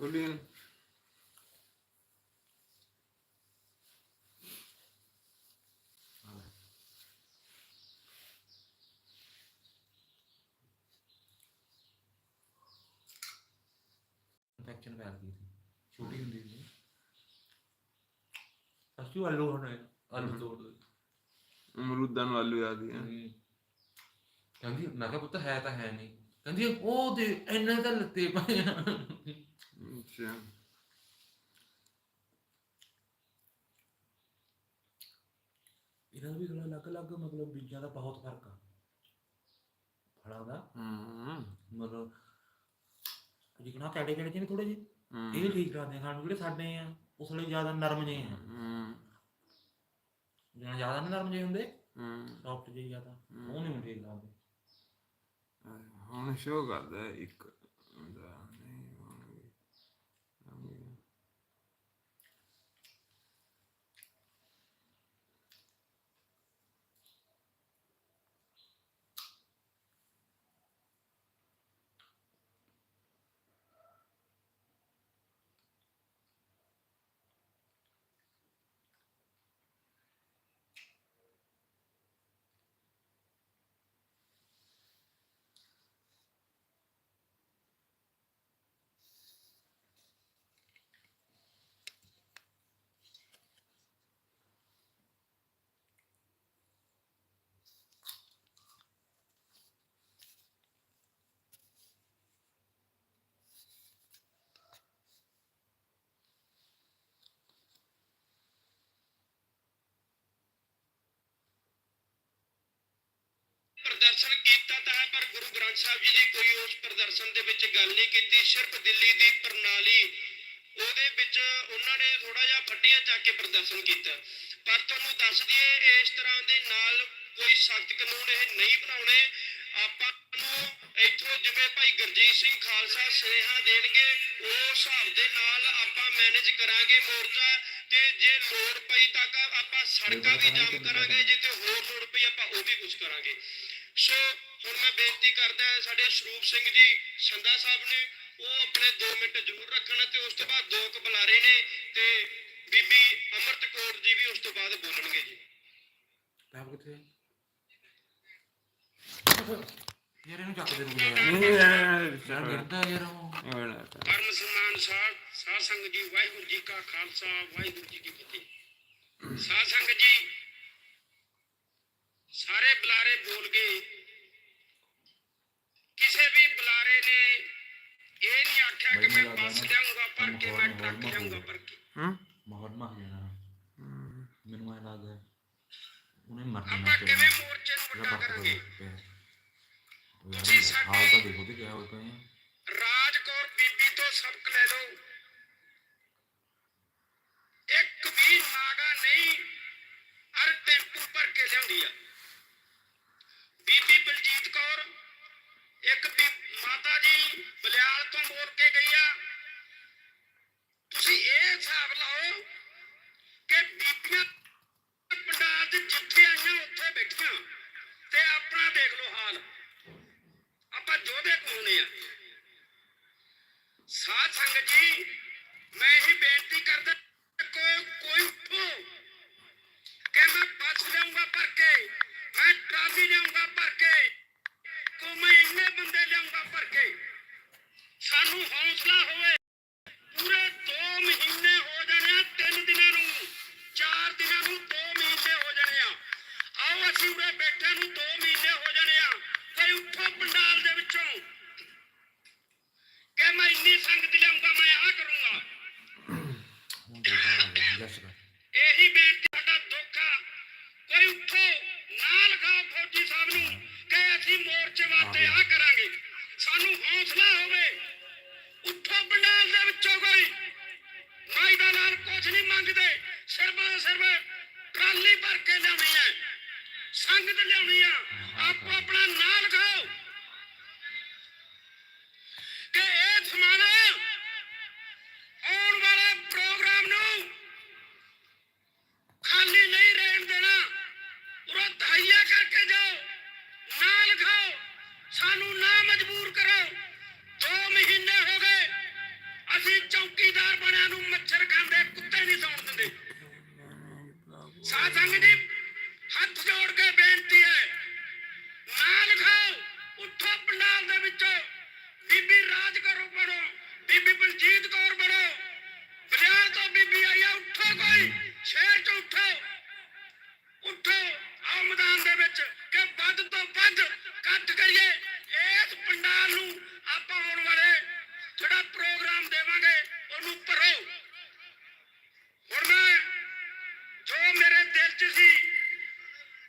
ਕੁਲੀਨ ਇਨਫੈਕਸ਼ਨ ਫੈਲ ਗਈ ਸੀ। ਛੋਟੀ ਹੁੰਦੀ ਸੀ। ਅਸੂ ਆਲੂ ਹੁਣ ਆਲੂ ਤੋੜ ਦੋ। ਅਮਰੂਦਾਂ ਨੂੰ ਆਲੂ ਕਹਿੰਦੀ ਮੈਂ ਕਿਹਾ ਪੁੱਤ ਹੈ ਤਾਂ ਹੈ ਨਹੀਂ। ਕਹਿੰਦੀ ਉਹ ਦੇ ਇੰਨੇ ਤਾਂ ਲੱਤੇ ਪਏ ਇਹਨਾਂ ਦਾ ਵੀ ਥੋੜਾ ਅਲੱਗ-ਅਲੱਗ ਮਤਲਬ ਬੀਜਾਂ ਦਾ ਬਹੁਤ ਫ਼ਰਕ ਆ। ਫਲਾਂ ਦਾ। ਹੂੰ। ਮਤਲਬ ਜਿਕਣਾ ਕੈੜੇ ਕੈੜੇ ਜਿਹੇ ਥੋੜੇ ਜਿਹੇ। ਇਹ ਠੀਕ ਆ ਖਾਣ ਨੂੰ ਜਿਹੜੇ ਸਾਡੇ ਆ ਉਸ ਲਈ ਜ਼ਿਆਦਾ ਨਰਮ ਜਿਹੇ ਆ। ਹੂੰ। ਜਿਹੜਾ ਜ਼ਿਆਦਾ ਨਹੀਂ ਨਰਮ ਜਿਹੇ ਹੁੰਦੇ ਹੂੰ। ਸੌਫਟ ਜਿਹੇ ਜ਼ਿਆਦਾ ਉਹ ਨਹੀਂ ਠੀਕ ਲੱਗਦੇ। ਹੁਣ ਸ਼ੋ ਕਰਦਾ ਇੱਕ ਦਾ ਪ੍ਰਦਰਸ਼ਨ ਕੀਤਾ ਤਾਂ ਹੈ ਪਰ ਗੁਰੂ ਗ੍ਰੰਥ ਸਾਹਿਬ ਜੀ ਦੀ ਕੋਈ ਉਸ ਪ੍ਰਦਰਸ਼ਨ ਦੇ ਵਿੱਚ ਗੱਲ ਨਹੀਂ ਕੀਤੀ ਸਿਰਫ ਦਿੱਲੀ ਦੀ ਪ੍ਰਣਾਲੀ ਉਹਦੇ ਵਿੱਚ ਉਹਨਾਂ ਨੇ ਥੋੜਾ ਜਿਹਾ ਫੱਟੀਆਂ ਚੱਕ ਕੇ ਪ੍ਰਦਰਸ਼ਨ ਕੀਤਾ। ਪਰ ਤੁਹਾਨੂੰ ਦੱਸ ਦਈਏ ਇਸ ਤਰ੍ਹਾਂ ਦੇ ਨਾਲ ਕੋਈ ਸਖਤ ਕਾਨੂੰਨ ਇਹ ਨਹੀਂ ਬਣਾਉਣੇ। ਆਪਾਂ ਨੂੰ ਇੱਥੋਂ ਜਿਵੇਂ ਭਾਈ ਗੁਰਜੀਤ ਸਿੰਘ ਖਾਲਸਾ ਸੁਨੇਹਾ ਦੇਣਗੇ ਉਸ ਹਿਸਾਬ ਦੇ ਨਾਲ ਆਪਾਂ ਮੈਨੇਜ ਕਰਾਂਗੇ ਮੋਰਚਾ ਤੇ ਜੇ ਲੋੜ ਪਈ ਤਾਂ ਆਪਾਂ ਸੜਕਾਂ ਵੀ ਜਾਮ ਕਰਾਂਗੇ ਜੇ ਤੇ ਹੋਰ ਲੋੜ ਪਈ ਆਪਾਂ ਉਹ ਵੀ ਕੁਝ ਕਰਾਂਗੇ। ਸੋ ਹੁਣ ਮੈਂ ਬੇਨਤੀ ਕਰਦਾ ਹਾਂ ਸਾਡੇ ਸਰੂਪ ਸਿੰਘ ਜੀ ਸੰਧਾ ਸਾਹਿਬ ਨੇ ਉਹ ਆਪਣੇ 2 ਮਿੰਟ ਜ਼ਰੂਰ ਰੱਖਣ ਤੇ ਉਸ ਤੋਂ ਬਾਅਦ ਦੋ ਕੁ ਬੁਲਾਰੇ ਨੇ ਤੇ ਬੀਬੀ ਅਮਰਤ ਕੌਰ ਜੀ ਵੀ ਉਸ ਤੋਂ ਬਾਅਦ ਬੋਲਣਗੇ ਜੀ। ਪੈਪ ਕਿੱਥੇ ਯਾਰ ਇਹਨੂੰ ਚੱਕ ਦੇ ਰੁਕ ਜਾ ਨਹੀਂ ਯਾਰ ਯਾਰ ਗਿਰਦਾ ਯਾਰ ਉਹ। ਹੋਣਾ ਤਾਂ। ਪਰਮ ਸਨਮਾਨ ਸਾਧ ਸਾਧ ਸੰਗਤ ਜੀ ਵਾਹਿਗੁਰੂ ਜੀ ਕਾ ਖਾਲਸਾ ਵਾਹਿਗੁਰੂ ਜੀ ਕੀ ਫਤਿਹ। ਸਾਧ ਸੰਗਤ ਜੀ ਸਾਰੇ ਬੁਲਾਰੇ ਬੋਲ ਗਏ ਕਿਸੇ ਵੀ ਬੁਲਾਰੇ ਨੇ ਇਹ ਨਹੀਂ ਆਖਿਆ ਕਿ ਮੈਂ ਬੱਸ ਲਿਆਉਂਗਾ ਭਰ ਕੇ ਮੈਂ ਟਰੱਕ ਲਿਆਉਂਗਾ ਭਰ ਕੇ ਹੂੰ ਮਾਹੌਲ ਮਾ ਜਾਣਾ। ਮੈਨੂੰ ਐ ਲੱਗਦਾ ਉਹਨੇ ਮਰਨਾ ਆਪਾਂ ਕਿਵੇਂ ਮੋਰਚੇ ਨੂੰ ਵੱਡਾ ਕਰਾਂਗੇ? ਤੁਸੀਂ ਸਾਡੇ- ਹਾਲ ਤਾਂ ਦੇਖੋ ਤੇ ਕਿਹਾ ਹੋ ਕਹੇ ਦੇਖਾ ਜੱਸ ਸਾਧ ਸੰਗਤ ਜੀ ਹੱਥ ਜੋੜ ਕੇ ਬੇਨਤੀ ਹੈ ਨਾ ਲਿਖਾਓ ਉੱਠੋ ਪੰਡਾਲ ਦੇ ਵਿੱਚੋਂ ਬੀਬੀ ਰਾਜ ਕਰੋ ਬਣੋ ਬੀਬੀ ਬਲਜੀਤ ਕੌਰ ਬਣੋ ਬਲਿਆਰ ਤੋਂ ਬੀਬੀ ਆਈ ਆ ਉੱਠੋ ਕੋਈ ਸ਼ਹਿਰ ਚ ਉੱਠੋ ਉੱਠੋ ਆਓ ਮੈਦਾਨ ਦੇ ਵਿੱਚ ਕਿ ਵੱਧ ਤੋਂ ਵੱਧ ਇਕੱਠ ਕਰੀਏ ਇਸ ਪੰਡਾਲ ਨੂੰ ਆਪਾਂ ਆਉਣ ਵਾਲੇ ਜਿਹੜਾ ਪ੍ਰੋਗਰਾਮ ਦੇਵਾਂਗੇ ਉਹਨੂੰ ਭਰੋ ਹੁਣ ਮੈਂ ਜੋ ਮੇਰੇ ਦਿਲ 'ਚ ਸੀ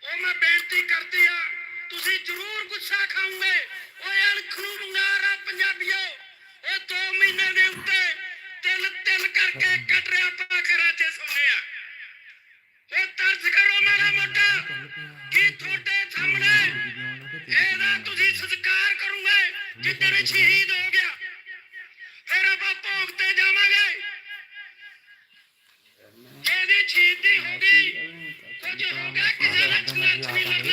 ਉਹ ਮੈਂ ਬੇਨਤੀ ਕਰਦੀ ਆ ਤੁਸੀਂ ਜ਼ਰੂਰ ਗੁੱਸਾ ਖਾਓਗੇ ਓਏ ਅਣਖ ਨੂੰ ਮੰਗਾਰਾ ਪੰਜਾਬੀਓ ਉਹ 2 ਮਹੀਨੇ ਦੇ ਉੱਤੇ ਤਿਲ ਤਿਲ ਕਰਕੇ ਕੱਟ ਰਿਆ ਪਾਖਰਾਂ 'ਚ ਸੌਂਦੇ ਆ ਉਹ ਤਰਸ ਕਰੋ ਮਾੜਾ ਮੋਟਾ, ਕੀ ਤੁਹਾਡੇ ਸਾਹਮਣੇ? ਇਹਦਾ ਤੁਸੀਂ ਸਤਿਕਾਰ ਕਰੋਗੇ, ਜਿੱਦਣ ਸ਼ਹੀਦ ਹੋ ਗਿਆ। ਫਿਰ ਆਪਾਂ ਭੋਗ ਤੇ ਜਾਵਾਂਗੇ। ਜਿਹਦੀ ਸ਼ਹੀਦੀ ਹੋ ਗਈ। ਕੁਝ ਹੋ ਗਿਆ, ਕਿਸੇ ਦਾ ਨਹੀਂ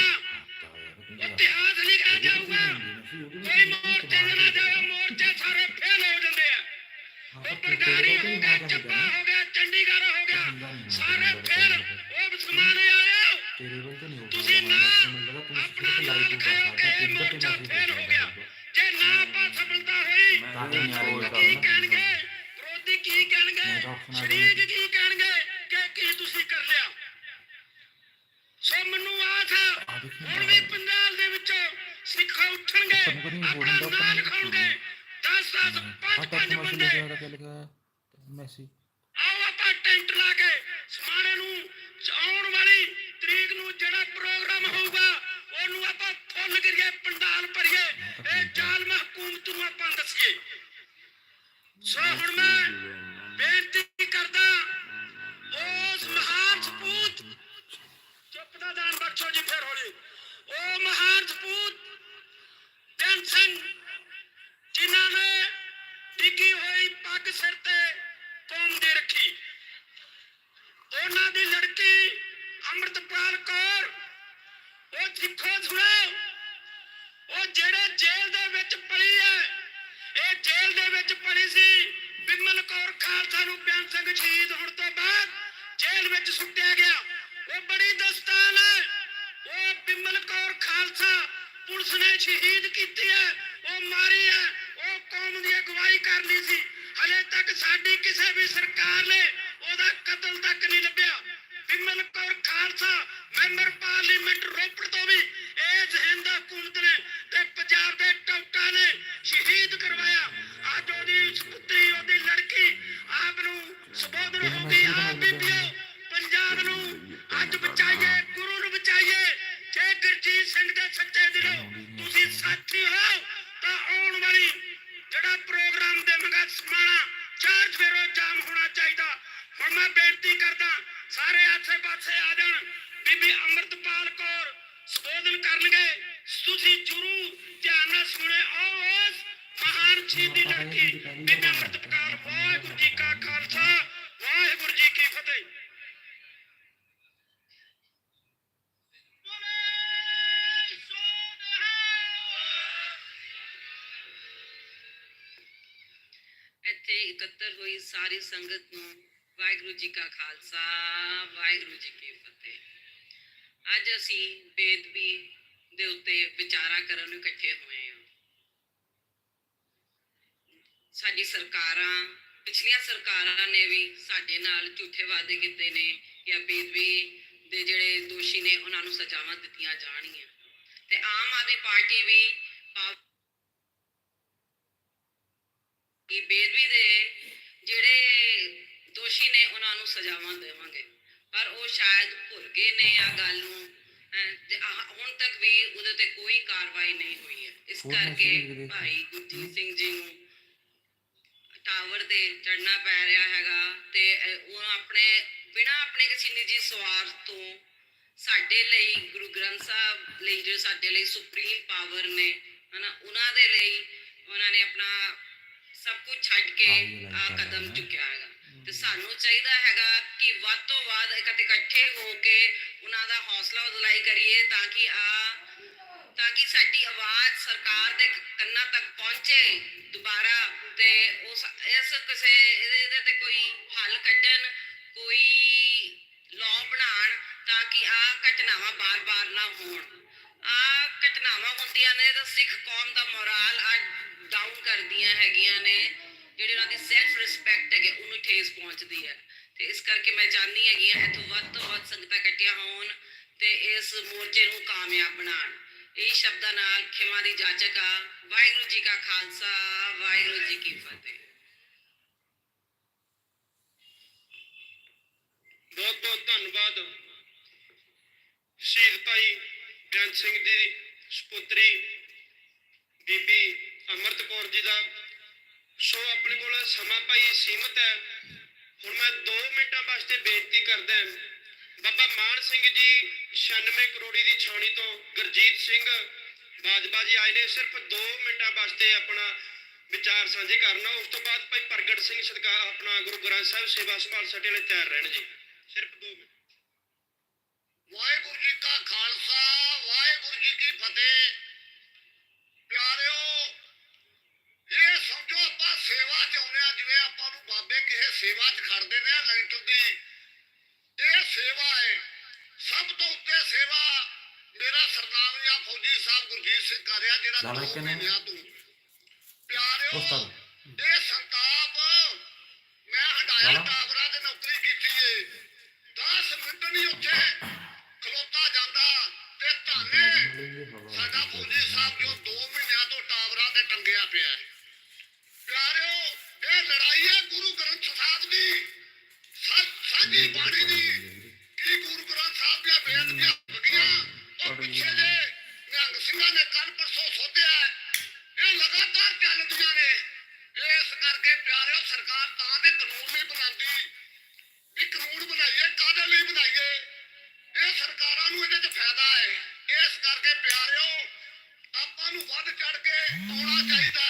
ਆਪਣਾ ਸਿਰਫ ਲਾਈਵ ਮੋਰਚਾ ਫੇਲ ਹੋ ਗਿਆ ਜੇ ਨਾ ਆਪਾਂ ਸਫਲਤਾ ਹੋਈ ਤਾਂ ਕੀ ਕਹਿਣਗੇ ਵਿਰੋਧੀ ਕੀ ਕਹਿਣਗੇ ਸ਼ਰੀਕ ਕੀ ਕਹਿਣਗੇ ਕਿ ਕੀ ਤੁਸੀਂ ਕਰ ਲਿਆ ਸੋ ਮੈਨੂੰ ਆਸ ਆ ਹੁਣ ਵੀ ਪੰਜਾਬ ਦੇ ਵਿੱਚ ਸਿੱਖ ਉੱਠਣਗੇ ਤੁਹਾਨੂੰ ਕਦੀ ਆਪਣਾ ਨਾਂ ਲਿਖਾਉਣਗੇ 10 10 5 5 ਬੰਦੇ ਲਿਖਿਆ ਆਪਾਂ ਫੁੱਲ ਪੰਡਾਲ ਭਰੀਏ, ਇਹ ਜ਼ਾਲਮ ਹਕੂਮਤ ਨੂੰ ਆਪਾਂ ਦੱਸੀਏ। ਸੋ ਹੁਣ ਮੈਂ ਬੇਨਤੀ ਕਰਦਾ, ਉਸ ਮਹਾਨ ਸਪੂਤ, ਚੁੱਪ ਦਾ ਦਾਨ ਬਖਸ਼ੋ ਜੀ ਫਿਰ ਹੋਲੀ। ਉਹ ਮਹਾਨ ਸਪੂਤ ਬੇਅੰਤ ਸਿੰਘ ਜਿਨ੍ਹਾਂ ਨੇ ਡਿੱਗੀ ਹੋਈ ਪੱਗ ਸਿਰ ਤੇ ਕੌਮ ਦੀ ਰੱਖੀ ਉਹਨਾਂ ਦੀ ਲੜਕੀ ਅੰਮ੍ਰਿਤਪਾਲ ਕੌਰ ਉਹ ਸਿੱਖੋ ਸੁਣੋ ਉਹ ਜਿਹੜੇ ਜੇਲ੍ਹ ਦੇ ਵਿੱਚ ਪਲੀ ਹੈ ਇਹ ਜੇਲ੍ਹ ਦੇ ਵਿੱਚ ਪਲੀ ਸੀ ਬਿਮਲ ਕੌਰ ਖਾਲਸਾ ਨੂੰ ਬਿਆਨ ਸਿੰਘ ਸ਼ਹੀਦ ਹੋਣ ਤੋਂ ਬਾਅਦ ਜੇਲ੍ਹ ਵਿੱਚ ਸੁੱਟਿਆ ਗਿਆ। ਉਹ ਬੜੀ ਦਸਤਾਨ ਹੈ। ਉਹ ਬਿਮਲ ਕੌਰ ਖਾਲਸਾ ਪੁਲਿਸ ਨੇ ਸ਼ਹੀਦ ਕੀਤੀ ਹੈ। ਉਹ ਮਾਰੀ ਹੈ। ਉਹ ਕੌਮ ਦੀ ਅਗਵਾਈ ਕਰ ਲਈ ਸੀ। ਹਲੇ ਤੱਕ ਸਾਡੀ ਕਿਸੇ ਵੀ ਸਰਕਾਰ ਨੇ ਉਹਦਾ ਕਤਲ ਤੱਕ ਨਹੀਂ ਲੱਭਿਆ। ਬਿਮਲ ਕੌਰ ਖਾਲਸਾ ਮੈਂਬਰ ਪਾਰਲੀਮੈਂਟ ਰੋਪੜ ਤੋਂ ਵੀ ਇਹ ਹਿੰਦ ਹਕੂਮਤ ਨੇ ਤੇ ਪੰਜਾਬ ਦੇ ਟੌਟਾ ਨੇ ਸ਼ਹੀਦ ਕਰਵਾਇਆ ਦੇਵਾਂਗਾ ਸਮਾਣਾ ਫੇਰੋ ਜਾਮ ਹੋਣਾ ਚਾਹੀਦਾ। ਹੁਣ ਮੈਂ ਬੇਨਤੀ ਕਰਦਾ, ਸਾਰੇ ਆਸੇ ਪਾਸੇ ਆ ਜਾਣ। ਬੀਬੀ ਅੰਮ੍ਰਿਤਪਾਲ ਕੌਰ ਸੰਬੋਧਨ ਕਰਨਗੇ। ਤੁਸੀਂ ਜਰੂਰ ਧਿਆਨ ਨਾਲ ਸੁਣੇ ਆਓ ਉਸ ਮਹਾਨ ਸ਼ਹੀਦੀ ਲੜਕੀ ਬੀਬੀ ਅੰਮ੍ਰਿਤਪਾਲ, ਵਾਹਿਗੁਰੂ ਜੀ ਕਾ ਖਾਲਸਾ, ਵਾਹਿਗੁਰੂ ਜੀ ਕੀ ਫਤਿਹ। ਇੱਥੇ ਇਕੱਤਰ ਹੋਈ ਸਾਰੀ ਸੰਗਤ ਨੂੰ ਵਾਹਿਗੁਰੂ ਜੀ ਕਾ ਖਾਲਸਾ ਵਾਹਿਗੁਰੂ ਜੀ ਕੀ ਫਤਿਹ ਅੱਜ ਅਸੀਂ ਬੇਦਬੀ ਦੇ ਉੱਤੇ ਵਿਚਾਰਾਂ ਕਰਨ ਨੂੰ ਇਕੱਠੇ ਹੋਏ ਹਾਂ ਸਾਡੀ ਸਰਕਾਰਾਂ ਪਿਛਲੀਆਂ ਸਰਕਾਰਾਂ ਨੇ ਵੀ ਸਾਡੇ ਨਾਲ ਝੂਠੇ ਵਾਅਦੇ ਕੀਤੇ ਨੇ ਕਿ ਬੇਦਬੀ ਦੇ ਜਿਹੜੇ ਦੋਸ਼ੀ ਨੇ ਉਹਨਾਂ ਨੂੰ ਸਜ਼ਾਵਾਂ ਦਿੱਤੀਆਂ ਜਾਣਗੀਆਂ ਤੇ ਆਮ ਆਦਮੀ ਪਾਰਟੀ ਵੀ ਪਾ- ਕਿ ਬੇਦਬੀ ਦੇ ਜਿਹੜੇ ਦੋਸ਼ੀ ਨੇ ਉਹਨਾਂ ਨੂੰ ਸਜ਼ਾਵਾਂ ਦੇਵਾਂਗੇ ਪਰ ਉਹ ਸ਼ਾਇਦ ਭੁੱਲ ਗਏ ਨੇ ਆ ਗੱਲ ਨੂੰ ਹੁਣ ਤੱਕ ਵੀ ਉਹਦੇ ਤੇ ਕੋਈ ਕਾਰਵਾਈ ਨਹੀਂ ਹੋਈ ਹੈ ਇਸ ਕਰਕੇ। ਭਾਈ ਗੁਰਜੀਤ ਸਿੰਘ ਜੀ ਨੂੰ ਟਾਵਰ ਤੇ ਚੜਨਾ ਪੈ ਰਿਹਾ ਹੈਗਾ ਤੇ ਉਹ ਆਪਣੇ ਬਿਨਾ ਆਪਣੇ ਕਿਸੇ ਨਿੱਜੀ ਸਵਾਰਥ ਤੋਂ ਸਾਡੇ ਲਈ ਗੁਰੂ ਗ੍ਰੰਥ ਸਾਹਿਬ ਲਈ ਜੋ ਸਾਡੇ ਲਈ ਸੁਪਰੀਮ ਪਾਵਰ ਨੇ ਹਨਾ ਉਹਨਾਂ ਦੇ ਲਈ ਉਹਨਾਂ ਨੇ ਆਪਣਾ ਸਭ ਕੁਝ ਛੱਡ ਕੇ ਆ ਕਦਮ ਚੁੱਕਿਆ ਹੈਗਾ। ਤੇ ਸਾਨੂੰ ਚਾਹੀਦਾ ਹੈਗਾ ਕਿ ਵੱਧ ਤੋਂ ਵੱਧ ਇਕੱਠੇ ਹੋ ਕੇ ਉਹਨਾਂ ਦਾ ਹੌਸਲਾ ਅਫਜ਼ਾਈ ਕਰੀਏ ਤਾਂ ਕਿ ਆ ਤਾਂ ਕਿ ਸਾਡੀ ਆਵਾਜ਼ ਸਰਕਾਰ ਦੇ ਕੰਨਾਂ ਤੱਕ ਪਹੁੰਚੇ ਦੁਬਾਰਾ ਤੇ ਉਸ ਇਸ ਕਿਸੇ ਇਹਦੇ ਤੇ ਕੋਈ ਹੱਲ ਕੱਢਣ ਕੋਈ ਲਾਅ ਬਣਾਉਣ ਤਾਂ ਕਿ ਆ ਘਟਨਾਵਾਂ ਬਾਰ-ਬਾਰ ਨਾ ਹੋਣ। ਆ ਘਟਨਾਵਾਂ ਹੁੰਦੀਆਂ ਨੇ ਤਾਂ ਸਿੱਖ ਕੌਮ ਦਾ ਮੋਰਲ ਆ ਡਾਊਨ ਕਰਦੀਆਂ ਹੈਗੀਆਂ ਨੇ, ਜਿਹੜੀ ਉਹਨਾਂ ਦੀ ਸੈਲਫ ਰਿਸਪੈਕਟ ਹੈਗੇ ਉਹਨੂੰ ਠੇਸ ਪਹੁੰਚਦੀ ਹੈ। ਤੇ ਇਸ ਕਰਕੇ ਮੈਂ ਚਾਹੁੰਦੀ ਹੈਗੀ ਆ, ਇੱਥੋਂ ਵੱਧ ਤੋਂ ਵੱਧ ਸੰਗਤਾਂ ਇਕੱਠੀਆਂ ਹੋਣ ਤੇ ਇਸ ਮੋਰਚੇ ਨੂੰ ਕਾਮਯਾਬ ਬਣਾਉਣ। ਇਹ ਸ਼ਬਦਾਂ ਨਾਲ ਖਿਮਾ ਦੀ ਜਾਚਕ ਆ। ਵਾਹਿਗੁਰੂ ਜੀ ਕਾ ਖਾਲਸਾ, ਵਾਹਿਗੁਰੂ ਜੀ ਕੀ ਫਤਿਹ। ਬਹੁਤ ਬਹੁਤ ਧੰਨਵਾਦ। ਸ਼ਹੀਦ ਭਾਈ ਬੇਅੰਤ ਸਿੰਘ ਦੀ ਸੁਪੁੱਤਰੀ ਬੀਬੀ ਅਮਰਤ ਕੌਰ ਜੀ ਦਾ ਸੋ ਆਪਣੇ ਕੋਲ ਸਮਾਂ ਭਾਈ ਸੀਮਤ ਹੈ। ਹੁਣ ਮੈਂ 2 ਮਿੰਟਾਂ ਵਾਸਤੇ ਬੇਨਤੀ ਕਰਦਾ ਬਾਬਾ ਮਾਨ ਸਿੰਘ ਜੀ 96 ਕਰੋੜੀ ਦੀ ਛਾਉਣੀ ਤੋਂ ਗੁਰਜੀਤ ਸਿੰਘ ਬਾਜਵਾ ਜੀ ਆਏ ਨੇ, ਸਿਰਫ 2 ਮਿੰਟਾਂ ਵਾਸਤੇ ਆਪਣਾ ਵਿਚਾਰ ਸਾਂਝੇ ਕਰਨਾ। ਉਸ ਤੋਂ ਬਾਅਦ ਭਾਈ ਪ੍ਰਗਟ ਸਿੰਘ ਸਦਕਾ ਆਪਣਾ ਗੁਰੂ ਗ੍ਰੰਥ ਸਾਹਿਬ ਸੇਵਾ ਸੰਭਾਲ ਸਾਡੇ ਲਈ ਤਿਆਰ ਰਹਿਣ ਜੀ। ਸਿਰਫ 2 ਮਿੰਟ। ਵਾਹਿਗੁਰੂ ਜੀ ਕਾ ਖਾਲਸਾ, ਵਾਹਿਗੁਰੂ ਜੀ ਕੀ ਫਤਿਹ। ਪਿਆਰਿਓ ਸੇਵਾ ਚ ਆਉਂਦੇ ਆ ਜਿਵੇਂ ਆਪਾਂ ਨੂੰ ਬਾਬੇ ਕਿਸੇ ਸੇਵਾ ਚ ਖੜਦੇ ਨੇ ਲੈਂਟਰ ਦੀ ਇਹ ਸੇਵਾ ਹੈ ਸਭ ਤੋਂ ਉੱਤੇ ਸੇਵਾ ਮੇਰਾ ਸਰਦਾਰੀਆ ਫੌਜੀ ਸਾਹਿਬ ਗੁਰਜੀਤ ਸਿੰਘ ਕਰ ਰਿਹਾ ਜਿਹੜਾ ਦੋ? ਮਹੀਨਿਆਂ ਤੋਂ ਪਿਆਰਿਓ। ਇਹ ਸੰਤਾਪ ਮੈਂ ਹੰਡਾਇਆ ਲਾਲਾ? ਟਾਵਰਾਂ ਤੇ ਨੌਕਰੀ ਕੀਤੀ ਏ 10 ਮਿੰਟ ਨਹੀਂ ਉੱਥੇ ਖਲੋਤਾ ਜਾਂਦਾ ਤੇ ਧਾਨੇ ਸਾਡਾ ਫੌਜੀ ਸਾਹਿਬ ਜੋ 2 ਮਹੀਨਿਆਂ ਤੋਂ ਟਾਵਰਾਂ ਤੇ ਟੰਗਿਆ ਪਿਆ ਹੈ ਪਿਆਰਿਓ, ਇਹ ਲੜਾਈ ਹੈ ਗੁਰੂ ਗ੍ਰੰਥ ਸਾਹਿਬ ਦੀ। ਗੁਰੂ ਗ੍ਰੰਥ ਸਾਹਿਬ ਦੀਆਂ ਨਿਹੰਗ ਸਿੰਘਾਂ ਨੇ ਕੱਲ ਪਰਸੋਂ ਚੱਲਦੀਆਂ ਨੇ। ਇਸ ਕਰਕੇ ਪਿਆਰਿਓ, ਸਰਕਾਰ ਤਾਂ ਦੇ ਕਾਨੂੰਨ ਨਹੀਂ ਬਣਾਉਂਦੀ। ਕਾਨੂੰਨ ਬਣਾਈਏ ਕਾਦੇ ਲਈ ਬਣਾਈਏ? ਇਹ ਸਰਕਾਰਾਂ ਨੂੰ ਇਹਦੇ 'ਚ ਫਾਇਦਾ ਹੈ। ਇਸ ਕਰਕੇ ਪਿਆਰਿਓ, ਆਪਾਂ ਨੂੰ ਵੱਧ ਚੜ ਕੇ ਆਉਣਾ ਚਾਹੀਦਾ